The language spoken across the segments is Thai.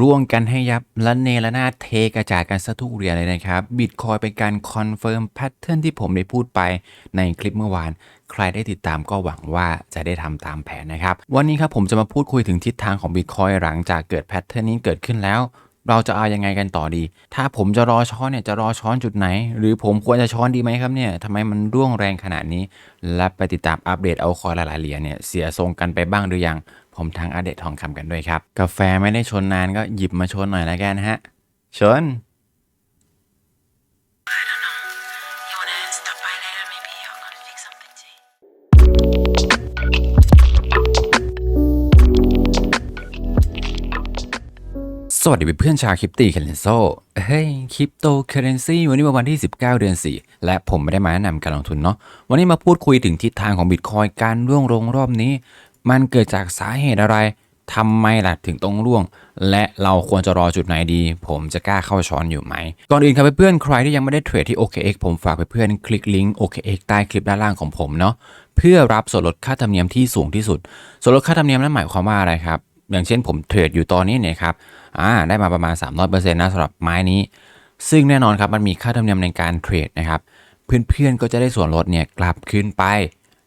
ร่วงกันให้ยับและเนระนาดเทกระจาดกันซะทุกเรียนเลยนะครับบิตคอยเป็นการคอนเฟิร์มแพทเทิร์นที่ผมได้พูดไปในคลิปเมื่อวาน ใครได้ติดตามก็หวังว่าจะได้ทำตามแผนนะครับ วันนี้ครับผมจะมาพูดคุยถึงทิศทางของบิตคอยหลังจากเกิดแพทเทิร์นนี้เกิดขึ้นแล้ว เราจะเอายังไงกันต่อดี ถ้าผมจะรอช้อนเนี่ยจะรอช้อนจุดไหน หรือผมควรจะช้อนดีไหมครับเนี่ยทำไมมันร่วงแรงขนาดนี้ และไปติดตามอัปเดตเอาคอยหลายๆเหรียญเนี่ยเสียทรงกันไปบ้างหรือยัง ผมทางอัปเดตทองคำกันด้วยครับ กาแฟไม่ได้ชนนานก็หยิบมาชนหน่อยแล้วกันฮะ ชน สวัสดีเพื่อนชาวคริปตี้เคเลนโซเฮ้ยคริปโตเคเรนซีวันนี้เป็นวันที่ 19 เดือน 4 และผมไม่ได้มาแนะนำการลงทุนเนาะวันนี้มาพูดคุยถึงทิศทางของบิตคอยการร่วงลงรอบนี้ มันเกิดจากสาเหตุอะไรทำไมล่ะถึงต้องร่วง และเราควรจะรอจุดไหนดี ผมจะกล้าเข้าช้อนอยู่ไหม ก่อนอื่นครับเพื่อนๆใครที่ยังไม่ได้เทรดที่ OKX ผมฝากเพื่อนๆคลิกลิงก์ OKX ใต้คลิปด้านล่างของผมเนาะเพื่อรับส่วนลดค่าธรรมเนียมที่สูงที่สุด ส่วนลดค่าธรรมเนียมนั้นหมายความว่าอะไรครับ อย่างเช่นผมเทรดอยู่ตอนนี้เนี่ยครับอ่าได้มาประมาณ 300%นะสำหรับไม้นี้ ซึ่งแน่นอนครับมันมีค่าธรรมเนียมในการเทรดนะครับเพื่อนๆก็จะได้ส่วนลดเนี่ยกลับคืนไป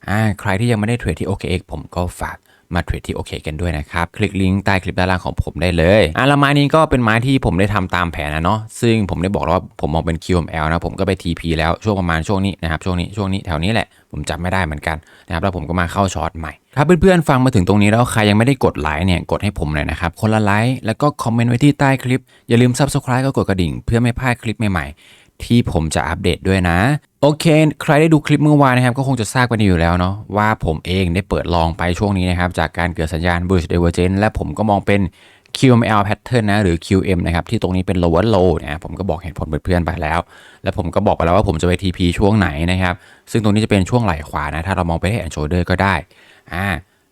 อ่าใครที่ยังไม่ได้เทรดที่ OKX ผมก็ฝากมาเทรดที่ OK กันด้วยนะครับ คลิกลิงก์ใต้คลิปด้านล่างของผมได้เลยอ่าล้วไม้นี้ก็เป็นไม้ที่ผมได้ทำตามแผนนะเนาะซึ่งผมได้บอกแล้วว่าผมมองเป็น QML นะผมก็ไป TP แล้วช่วงประมาณช่วงนี้นะครับช่วงนี้ช่วงนี้แถวนี้แหละผมจำไม่ได้เหมือนกันนะครับแล้วผมก็มาเข้าช็อตใหม่ครับเพื่อนๆฟังมาถึงตรงนี้แล้วใครยังไม่ได้กดไลค์เนี่ยกดให้ผมหน่อยนะครับคนละไลค์แล้วก็คอมเมนต์ไว้ที่ใต้คลิปอย่าลืม Subscribe ก็กดกระดิ่ง เพื่อไม่พลาดคลิปใหม่ๆ ที่ผมจะอัปเดตด้วยนะ โอเค ใครได้ดูคลิปเมื่อวานนะครับ ก็คงจะทราบกันอยู่แล้วเนาะว่าผมเองได้เปิดลองไปช่วงนี้นะครับ จากการเกิดสัญญาณ Bullish Divergence และผมก็มองเป็น QML pattern นะหรือ QM นะครับ ที่ตรงนี้เป็น lower low นะผมก็บอกเหตุผลเพื่อนๆไปแล้ว และผมก็บอกไปแล้วว่าผมจะไป TP ช่วงไหนนะครับ ซึ่งตรงนี้จะเป็นช่วงไหลขวานะ ถ้าเรามองไปที่ and shoulder ก็ได้อ่า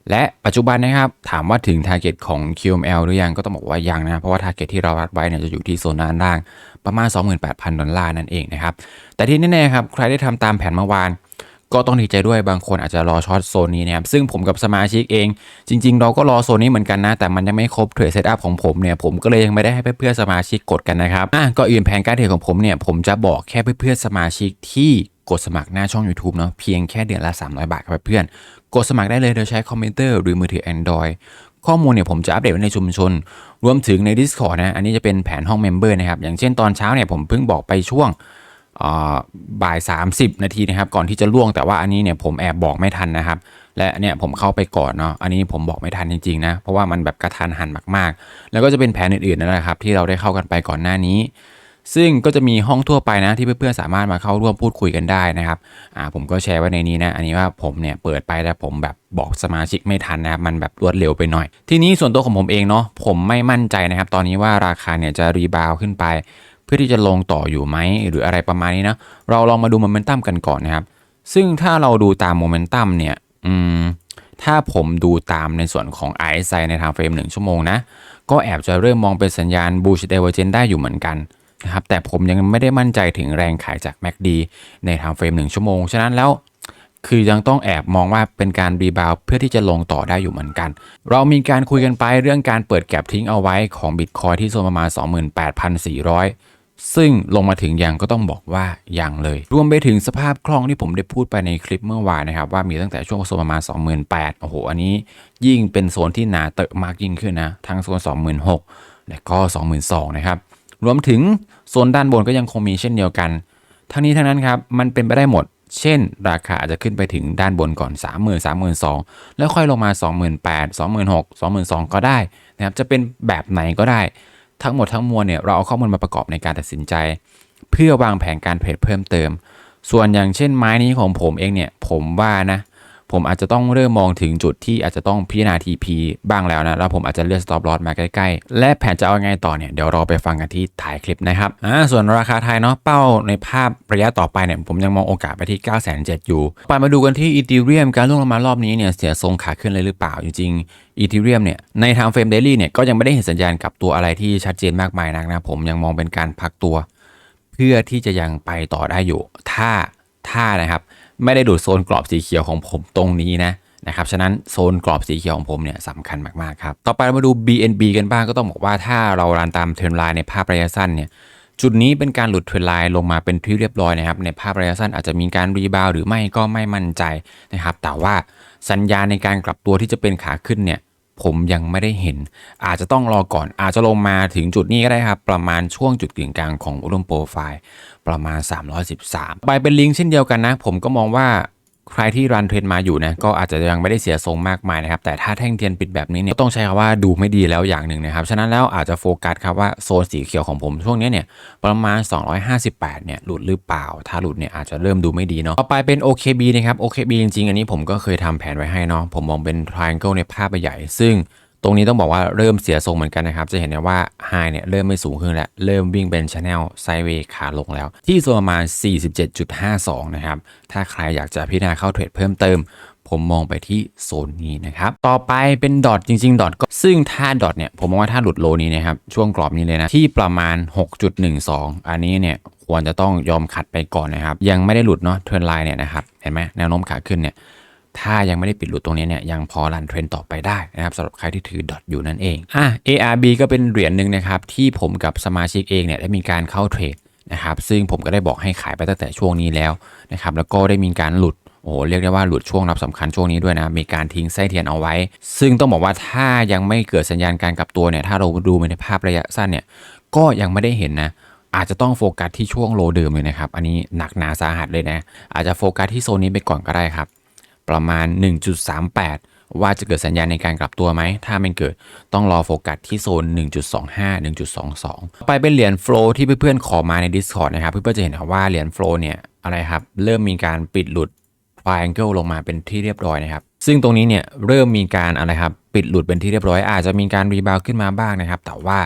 และปัจจุบันนะครับถามว่าถึง target ของ QML หรือยังก็ต้องบอกว่ายังนะเพราะว่า target ที่เราวัดไว้เนี่ยจะอยู่ที่โซนด้านล่างประมาณ 28,000 ดอลลาร์นั่นเองนะครับแต่ที่แน่ๆครับใครได้ทำตามแผนเมื่อวานก็ต้องดีใจด้วยบางคนอาจจะรอช็อตโซนนี้นะครับ ซึ่งผมกับสมาชิกเอง จริง ๆ เราก็รอโซนนี้เหมือนกันนะ แต่มันยังไม่ครบเทรดเซตอัพของผมเนี่ย ผมก็เลยยังไม่ได้ให้เพื่อนๆสมาชิกกดกันนะครับอะก็อื่นแผนการเทรดของผมเนี่ย ผมจะบอกแค่เพื่อนๆสมาชิกที่ กดสมัครหน้าช่อง YouTube เนาะเพียงแค่เดือนละ 300 บาทครับเพื่อน กดสมัครได้เลยโดยใช้คอมพิวเตอร์หรือมือถือ Android ข้อมูลเนี่ยผมจะอัปเดตไว้ในชุมชน รวมถึงใน Discord นะ อันนี้จะเป็นแผนห้องเมมเบอร์นะครับ อย่างเช่นตอนเช้าเนี่ยผมเพิ่งบอกไปช่วงอ่าบ่าย 30 นาทีนะครับ ก่อนที่จะล่วงแต่ว่าอันนี้เนี่ยผมแอบบอกไม่ทันนะครับ และเนี่ยผมเข้าไปก่อนเนาะอันนี้ผมบอกไม่ทันจริงๆนะเพราะว่ามันแบบกระทันหันมากๆ แล้วก็จะเป็นแผนอื่นๆนั่นแหละครับที่เราได้เข้ากันไปก่อนหน้านี้ ซึ่งก็จะมีห้องทั่วไปนะที่เพื่อนๆสามารถมาเข้าร่วมพูดคุยกันได้นะครับอ่าผมก็แชร์ไว้ในนี้นะอันนี้ว่าผมเนี่ยเปิดไปแล้วผมแบบบอกสมาชิกไม่ทันนะครับมันแบบรวดเร็วไปหน่อย ทีนี้ส่วนตัวของผมเองเนาะผมไม่มั่นใจนะครับ ตอนนี้ว่าราคาเนี่ยจะรีบาวขึ้นไป เพื่อที่จะลงต่ออยู่ไหมหรืออะไรประมาณนี้นะเราลองมาดูโมเมนตัมกันก่อนนะครับ ซึ่งถ้าเราดูตามโมเมนตัมเนี่ยอืมถ้าผมดูตามในส่วนของ RSI ในทางเฟรม 1 ชั่วโมงนะ ก็แอบจะเริ่มมองเป็นสัญญาณ bullish divergence ได้อยู่เหมือนกัน นะครับแต่ผมยังไม่ได้มั่นใจถึงแรงขายจาก MACD ในทางเฟรม1ชั่วโมง ฉะนั้นแล้วคือยังต้องแอบมองว่าเป็นการรีบาวเพื่อที่จะลงต่อได้อยู่เหมือนกัน เรามีการคุยกันไปเรื่องการเปิดแก็บทิ้งเอาไว้ของ Bitcoin ที่โซนประมาณ 28,400 ซึ่งลงมาถึงยังก็ต้องบอกว่ายังเลย รวมไปถึงสภาพคล่องที่ผมได้พูดไปในคลิปเมื่อวานนะครับ ว่ามีตั้งแต่ช่วงโซนประมาณ 28,000โอ้โห อันนี้ยิ่งเป็นโซนที่หนาเตอะมากยิ่งขึ้นนะ ทั้งโซน 26,000และก็ 22,000นะครับ รวมถึงโซนด้านบนก็ยังคงมีเช่นเดียวกัน ทั้งนี้ทั้งนั้นครับมันเป็นไปได้หมด เช่น ราคาอาจจะขึ้นไปถึงด้านบนก่อน 3 0 0 0 0 3 2 0 0 0 แล้วค่อยลงมา 28,000 26,000 22,000 ก็ได้นะครับจะเป็นแบบไหนก็ได้ ทั้งหมดทั้งมวลเนี่ยเราเอาข้อมูลมาประกอบในการตัดสินใจ เพื่อวางแผนการเทรดเพิ่มเติม ส่วนอย่างเช่นไม้นี้ของผมเองเนี่ยผมว่านะ ผมอาจจะต้องเริ่มมองถึงจุดที่อาจจะต้องพิจารณา TP บ้างแล้วนะ แล้วผมอาจจะเลือก stop loss มาใกล้ๆ และแผนจะเอาไงต่อเนี่ยเดี๋ยวเราไปฟังกันที่ท้ายคลิปนะครับอ่าส่วนราคาไทยเนาะเป้าในภาพระยะต่อไปเนี่ยผมยังมองโอกาสไปที่ 9 7 0 0 0อยู่ไปมาดูกันที่ Ethereum การล่วงลงมารอบนี้เนี่ยเสียทรงขาขึ้นเลยหรือเปล่าจริงๆ Ethereum เนี่ยในทางเฟรม daily เนี่ยก็ยังไม่ได้เห็นสัญญาณกับตัวอะไรที่ชัดเจนมากมายนักนะผมยังมองเป็นการพักตัว เพื่อที่จะยังไปต่อได้อยู่ ถ้าถ้านะครับ ไม่ได้ดูดโซนกรอบสีเขียวของผมตรงนี้นะนะครับ ฉะนั้นโซนกรอบสีเขียวของผมเนี่ยสำคัญมาก ๆ ครับ ต่อไปเรามาดู BNB กันบ้างก็ต้องบอกว่าถ้าเรารันตามเทรนไลน์ในภาพระยะสั้นเนี่ยจุดนี้เป็นการหลุดเทรนไลน์ลงมาเป็นที่เรียบร้อยนะครับ ในภาพระยะสั้นอาจจะมีการรีบาวหรือไม่ก็ไม่มั่นใจนะครับ แต่ว่าสัญญาณในการกลับตัวที่จะเป็นขาขึ้นเนี่ย ผมยังไม่ได้เห็น อาจจะต้องรอก่อน อาจจะลงมาถึงจุดนี้ก็ได้ครับ ประมาณช่วงจุดกึ่งกลางของอุดมโปรไฟล์ประมาณ 313 ไปเป็นลิงก์เช่นเดียวกันนะ ผมก็มองว่า ใครที่รันเทรนมาอยู่นะก็อาจจะยังไม่ได้เสียทรงมากมายนะครับ แต่ถ้าแท่งเทียนปิดแบบนี้เนี่ยต้องใช้คำว่าดูไม่ดีแล้วอย่างหนึ่งนะครับ ฉะนั้นแล้วอาจจะโฟกัสครับว่าโซนสีเขียวของผมช่วงนี้เนี่ยประมาณ 258 เนี่ยหลุดหรือเปล่า ถ้าหลุดเนี่ยอาจจะเริ่มดูไม่ดีเนาะต่อไปเป็น OKB นะครับ OKB จริงๆ อันนี้ผมก็เคยทำแผนไว้ให้เนาะผมมองเป็น triangle ในภาพใหญ่ซึ่ง ตรงนี้ต้องบอกว่าเริ่มเสียทรงเหมือนกันนะครับ จะเห็นได้ว่า High เนี่ยเริ่มไม่สูงขึ้นแล้ว เริ่มวิ่งเป็น Channel Sideways ขาลงแล้ว ที่โซนประมาณ 47.52 นะครับ ถ้าใครอยากจะพิจารณาเข้าเทรดเพิ่มเติม ผมมองไปที่โซนนี้นะครับ ต่อไปเป็นดอทจริงๆดอทก็ซึ่งถ้าดอทเนี่ยผมมองว่าถ้าหลุดโลนี้นะครับ ช่วงกรอบนี้เลยนะ ที่ประมาณ 6.12 อันนี้เนี่ยควรจะต้องยอมขัดไปก่อนนะครับ ยังไม่ได้หลุดเนาะเทรนไลน์เนี่ยนะครับเห็นไหมแนวโน้มขาขึ้นเนี่ย ถ้ายังไม่ได้ปิดหลุดตรงนี้เนี่ยยังพอรันเทรนต่อไปได้นะครับสำหรับใครที่ถือดอทอยู่นั่นเองอะ ARB ก็เป็นเหรียญหนึ่งนะครับที่ผมกับสมาชิกเองเนี่ยได้มีการเข้าเทรดนะครับซึ่งผมก็ได้บอกให้ขายไปตั้งแต่ช่วงนี้แล้วนะครับแล้วก็ได้มีการหลุดโอ้โหเรียกได้ว่าหลุดช่วงรับสำคัญช่วงนี้ด้วยนะ มีการทิ้งไส้เทียนเอาไว้ ซึ่งต้องบอกว่าถ้ายังไม่เกิดสัญญาณการกลับตัวเนี่ย ถ้าเราดูในภาพระยะสั้นเนี่ย ก็ยังไม่ได้เห็นนะ อาจจะต้องโฟกัสที่ช่วงโลเดิมเลยนะครับ อันนี้หนักหนาสาหัสเลยนะ อาจจะโฟกัสที่โซนนี้ไปก่อนก็ได้ครับ ประมาณ 1.38 ว่าจะเกิดสัญญาณในการกลับตัวไหม ถ้าไม่เกิดต้องรอโฟกัสที่โซน 1.25 1.22 ไปเป็นเหรียญโฟลที่เพื่อนๆขอมาใน Discord นะครับ เพื่อนๆจะเห็นว่าเหรียญโฟลเนี่ยอะไรครับ เริ่มมีการปิดหลุด triangle ลงมาเป็นที่เรียบร้อยนะครับ ซึ่งตรงนี้เนี่ยเริ่มมีการอะไรครับปิดหลุดเป็นที่เรียบร้อยอาจจะมีการรีบาวขึ้นมาบ้างนะครับ แต่ว่า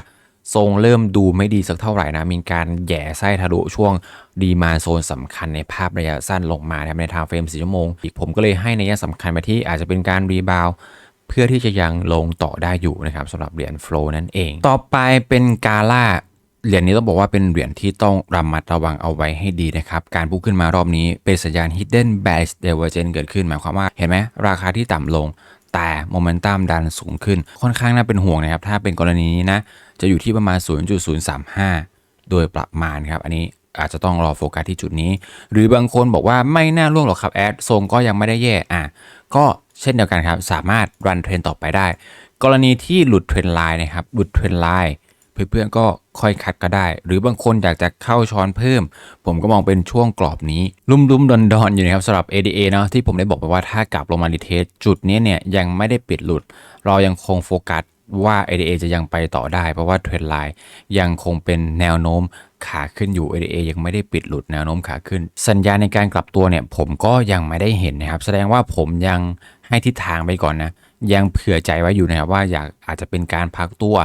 ทรงเริ่มดูไม่ดีสักเท่าไหร่นะ มีการแย่ไส้ทะลุช่วงดีมาโซนสำคัญในภาพระยะสั้นลงมานะในทางเฟรม4ชั่วโมง อีกผมก็เลยให้ในยะสำคัญไปที่อาจจะเป็นการรีบาวเพื่อที่จะยังลงต่อได้อยู่นะครับสำหรับเหรียญโฟลนั่นเอง ต่อไปเป็นกาล่าเหรียญนี้ต้องบอกว่าเป็นเหรียญที่ต้องระมัดระวังเอาไว้ให้ดีนะครับ การพุ่งขึ้นมารอบนี้เป็นสัญญาณ hidden bear divergence เกิดขึ้นหมายความว่าเห็นไหมราคาที่ต่ำลงแต่โมเมนตัมดันสูงขึ้นค่อนข้างน่าเป็นห่วงนะครับ ถ้าเป็นกรณีนี้นะ จะอยู่ที่ประมาณ 0.035 โดยประมาณครับ อันนี้อาจจะต้องรอโฟกัสที่จุดนี้ หรือบางคนบอกว่าไม่น่าร่วงหรอกครับแอดทรงก็ยังไม่ได้แย่อะก็เช่นเดียวกันครับ สามารถรันเทรนต่อไปได้ กรณีที่หลุดเทรนไลน์นะครับหลุดเทรนไลน์เพื่อนๆก็ค่อยคัดก็ได้ หรือบางคนอยากจะเข้าช้อนเพิ่ม ผมก็มองเป็นช่วงกรอบนี้ ลุ่มๆ ดอนๆ อยู่นะครับสำหรับ ADA เนาะที่ผมได้บอกไปว่าถ้ากลับลงมารีเทสจุดนี้เนี่ยยังไม่ได้ปิดหลุด เรายังคงโฟกัส ว่า ADA จะยังไปต่อได้ เพราะว่าเทรนไลน์ยังคงเป็นแนวโน้มขาขึ้นอยู่ ADA ยังไม่ได้ปิดหลุดแนวโน้มขาขึ้น สัญญาณในการกลับตัวเนี่ยผมก็ยังไม่ได้เห็นนะครับ แสดงว่าผมยังให้ทิศทางไปก่อนนะ ยังเผื่อใจไว้อยู่นะครับว่าอยากอาจจะเป็นการพักตัว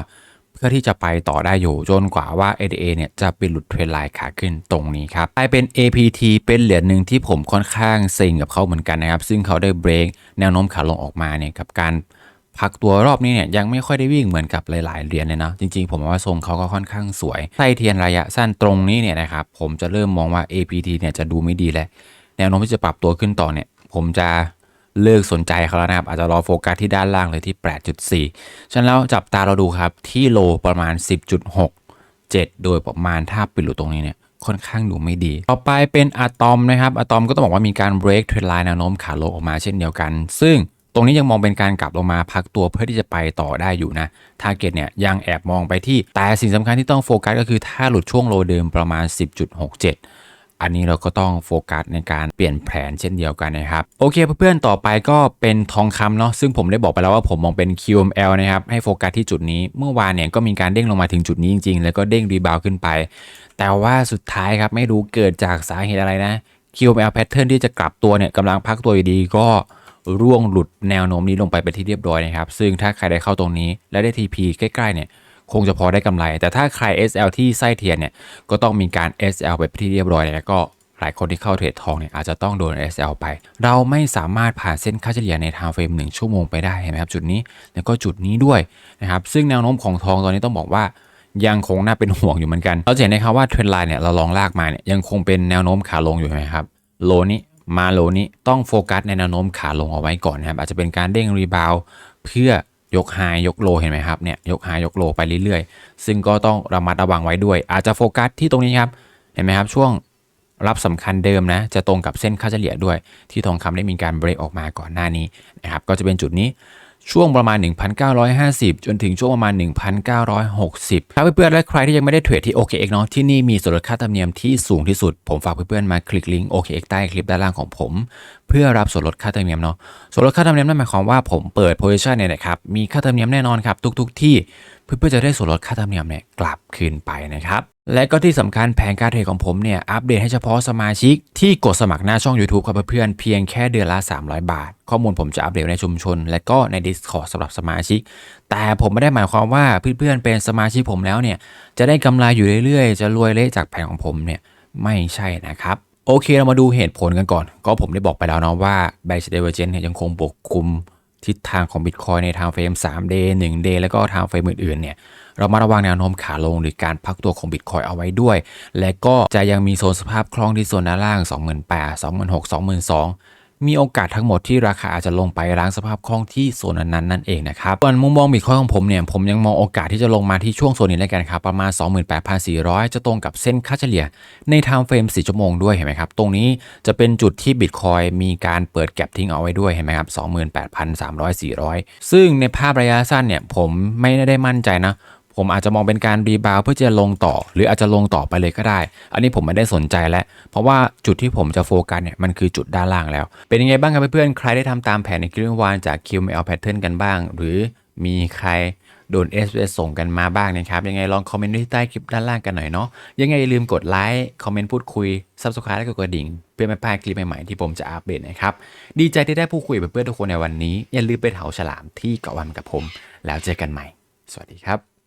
เพื่อที่จะไปต่อได้อยู่จนกว่าว่า ADA เนี่ยจะเป็นหลุดเทรนไลน์ขาขึ้นตรงนี้ครับไปเป็น APT เป็นเหรียญหนึ่งที่ผมค่อนข้างเซ็งกับเขาเหมือนกันนะครับ ซึ่งเขาได้เบรกแนวโน้มขาลงออกมาเนี่ยกับการ พักตัวรอบนี้เนี่ยยังไม่ค่อยได้วิ่งเหมือนกับหลายๆเหรียญเลยนะ จริงๆ ผมว่าทรงเขาก็ค่อนข้างสวยไส้เทียนระยะสั้นตรงนี้เนี่ยนะครับผมจะเริ่มมองว่า APT เนี่ยจะดูไม่ดีแล้ว แนวโน้มที่จะปรับตัวขึ้นต่อเนี่ย ผมจะเลิกสนใจเขาแล้วนะครับ อาจจะรอโฟกัสที่ด้านล่างเลยที่ 8.4 ฉะนั้นแล้วจับตาเราดูครับที่โลประมาณ 10.6 7 โดยประมาณถ้าปิดหลุดตรงนี้เนี่ยค่อนข้างดูไม่ดี ต่อไปเป็นอะตอมนะครับอะตอมก็ต้องบอกว่ามีการ break trend line แนวโน้มขาลงออกมาเช่นเดียวกัน ซึ่ง รงนี้ยังมองเป็นการกลับลงมาพักตัวเพื่อที่จะไปต่อได้อยู่นะทาร์เก็ตเนี่ยยังแอบมองไปที่แต่สิ่งสำคัญที่ต้องโฟกัสก็คือถ้าหลุดช่วงโลเดิมประมาณ 10.67อันนี้เราก็ต้องโฟกัสในการเปลี่ยนแผนเช่นเดียวกันนะครับ โอเคเพื่อนๆต่อไปก็เป็นทองคำเนาะซึ่งผมได้บอกไปแล้วว่าผมมองเป็น QML นะครับ ให้โฟกัสที่จุดนี้เมื่อวานเนี่ยก็มีการเด้งลงมาถึงจุดนี้จริงๆ แล้วก็เด้งรีบาวขึ้นไป แต่ว่าสุดท้ายครับไม่รู้เกิดจากสาเหตุอะไรนะ QML pattern ที่จะกลับตัวเนี่ยกำลังพักตัวอยู่ดีก็ ร่วงหลุดแนวโน้มนี้ลงไปเป็นที่เรียบร้อยนะครับ ซึ่งถ้าใครได้เข้าตรงนี้ และได้ TP ใกล้ๆเนี่ยคงจะพอได้กำไร แต่ถ้าใคร SL ที่ไส้เทียนเนี่ยก็ต้องมีการ SL ไปที่เรียบร้อยแล้วก็หลายคนที่เข้าเทรดทองเนี่ยอาจจะต้องโดน SL ไป เราไม่สามารถผ่านเส้นค่าเฉลี่ยในทม์เฟรม 1 ชั่วโมงไปได้เห็นไหมครับจุดนี้แล้วก็จุดนี้ด้วยนะครับซึ่งแนวโน้มของทองตอนนี้ต้องบอกว่ายังคงน่าเป็นห่วงอยู่เหมือนกัน เราจะเห็นนะครับว่าเทรนไลน์เนี่ยเราลองลากมาเนี่ยยังคงเป็นแนวโน้มขาลงอยู่ไหมครับโลนี้ มาโลนี้ต้องโฟกัสในแนวโน้มขาลงเอาไว้ก่อนนะครับอาจจะเป็นการเด้งรีบาวเพื่อยกไฮยกโลเห็นไหมครับเนี่ยยกไฮยกโลไปเรื่อยๆ ซึ่งก็ต้องระมัดระวังไว้ด้วย อาจจะโฟกัสที่ตรงนี้ครับเห็นไหมครับช่วงรับสำคัญเดิมนะจะตรงกับเส้นค่าเฉลี่ยด้วย ที่ทองคำได้มีการเบรกออกมาก่อนหน้านี้นะครับก็จะเป็นจุดนี้ ช่วงประมาณ 1,950 จนถึงช่วงประมาณ 1,960 ถ้าเพื่อนๆและใครที่ยังไม่ได้เทรดที่ OKX เนาะที่นี่มีส่วนลดค่าธรรมเนียมที่สูงที่สุด ผมฝากเพื่อนๆมาคลิกลิงก์ OKX ใต้คลิปด้านล่างของผม เพื่อรับส่วนลดค่าธรรมเนียมเนาะส่วนลดค่าธรรมเนียมนั่นหมายความว่าผมเปิดโพซิชันเนี่ยนะครับมีค่าธรรมเนียมแน่นอนครับทุก ๆ ที่ เพื่อจะได้ส่วนลดค่าธรรมเนียมเนี่ยกลับคืนไปนะครับ และก็ที่สำคัญแผนการเทรดของผมเนี่ยอัปเดตให้เฉพาะสมาชิกที่กดสมัครหน้าช่อง YouTube ครับเพื่อนเพียงแค่เดือนละ 300 บาท ข้อมูลผมจะอัปเดตในชุมชน และก็ใน Discord สำหรับสมาชิก แต่ผมไม่ได้หมายความว่าเพื่อนๆเป็นสมาชิกผมแล้วเนี่ยจะได้กำไรอยู่เรื่อยๆ จะรวยเละจากแผนของผมเนี่ยไม่ใช่นะครับโอเคเรามาดูเหตุผลกันก่อน ก็ผมได้บอกไปแล้วเนาะว่า b a s e Divergence เนี่ยยังคงปกคลุม ทิศทางของบิตคอยในทางเฟรม3 day 1 day แล้วก็ทางเฟรมอื่นๆเนี่ยเรามาระวังแนวโน้มขาลงหรือการพักตัวของบิตคอยเอาไว้ด้วย และก็จะยังมีโซนสภาพคล่องที่โซนด้านล่าง 28,000 26,000 22,000 มีโอกาสทั้งหมดที่ราคาอาจจะลงไปล้างสภาพคล่องที่โซนนั้นนั่นเองนะครับส่วนมุมมองบิตคอยของผมเนี่ยผมยังมองโอกาสที่จะลงมาที่ช่วงโซนนี้แล้วกันครับประมาณ 28,400 จะตรงกับเส้นค่าเฉลี่ยในไทม์เฟรม4ชั่วโมงด้วยเห็นไหมครับตรงนี้จะเป็นจุดที่บิตคอยมีการเปิดแก็บทิ้งเอาไว้ด้วยเห็นไหมครับ28,300 400 ซึ่งในภาพระยะสั้นเนี่ยผมไม่ได้มั่นใจนะ ผมอาจจะมองเป็นการรีบาวด์เพื่อจะลงต่อ หรืออาจจะลงต่อไปเลยก็ได้ อันนี้ผมไม่ได้สนใจแล้ว เพราะว่าจุดที่ผมจะโฟกัสเนี่ยมันคือจุดด้านล่างแล้ว เป็นยังไงบ้างครับเพื่อนๆ ใครได้ทำตามแผนในคลิปวานจาก QML Pattern กันบ้าง หรือมีใครโดน s อ s ส่งกันมาบ้างนะครับ ยังไงลองคอมเมนต์ที่ใต้คลิปด้านล่างกันหน่อยเนาะยังไงอย่าลืมกดไลค์คอมเมนต์พูดคุย Subscribe และกดกระดิ่ง เพื่อไม่พลาดคลิปใหม่ๆ ที่ผมจะอัปเดตนะครับ ดีใจที่ได้พูดคุยกับเพื่อนทุกคนในวันนี้ อย่าลืมไปเถาฉลามที่เกาะวันกับผม แล้วเจอกันใหม่ สวัสดีครับ